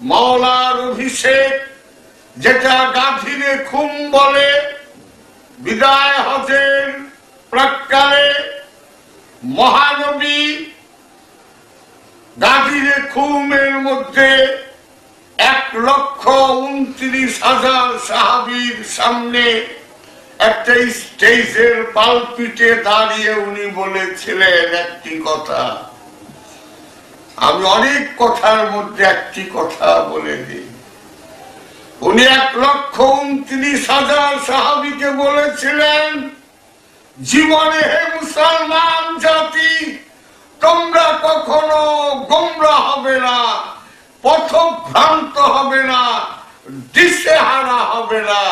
মাওলার অভিষেক, যেটা গাধীরে খুম বলে, বিদায় হজের প্রাককালে মহানবী গাধীরে খুমের মধ্যে এক লক্ষ উনত্রিশ হাজার সাহাবির সামনে একটা স্টেজের পালপিটে দাঁড়িয়ে উনি বলেছিলেন একটি কথা। আমি অনেক কথার মধ্যে একটি কথা বলে দিই। উনি এক লক্ষ উনত্রিশ হাজার সাহাবিকে বলেছিলেন, জীবনে হে মুসলমান জাতি, তোমরা কখনো গোমরা হবে না, পথভ্রান্ত হবে না, দিশেহারা হবে না,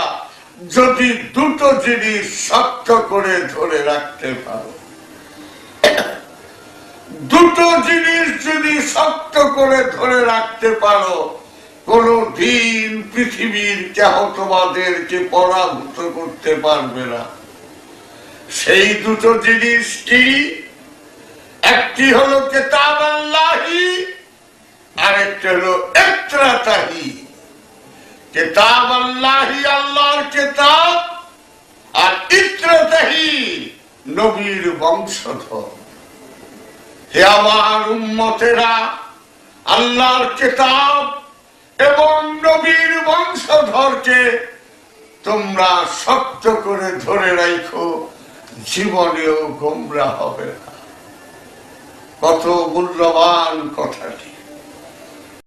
যদি দুটো জিনিস শক্ত করে ধরে রাখতে পারো। দুটো জিনিস যদি শক্ত করে ধরে রাখতে পারো। কোন দিন পৃথিবীর কেহ তোমাদেরকে পরাভূত করতে পারবে না। সেই দুটো জিনিস কি একটি হলো কেতাব আল্লাহি আরেকটা হলো একত্রাতাহি কেতাব আল্লাহি আল্লাহর কেতাব আর ইত্রতাহি নবীর বংশধর। আমার উম্মতেরা, আল্লাহর কেতাব এবং নবীর বংশধরকে তোমরা শক্ত করে ধরে রাখো জীবনেও গোমরা হবে না। কত মূল্যবান কথাটি।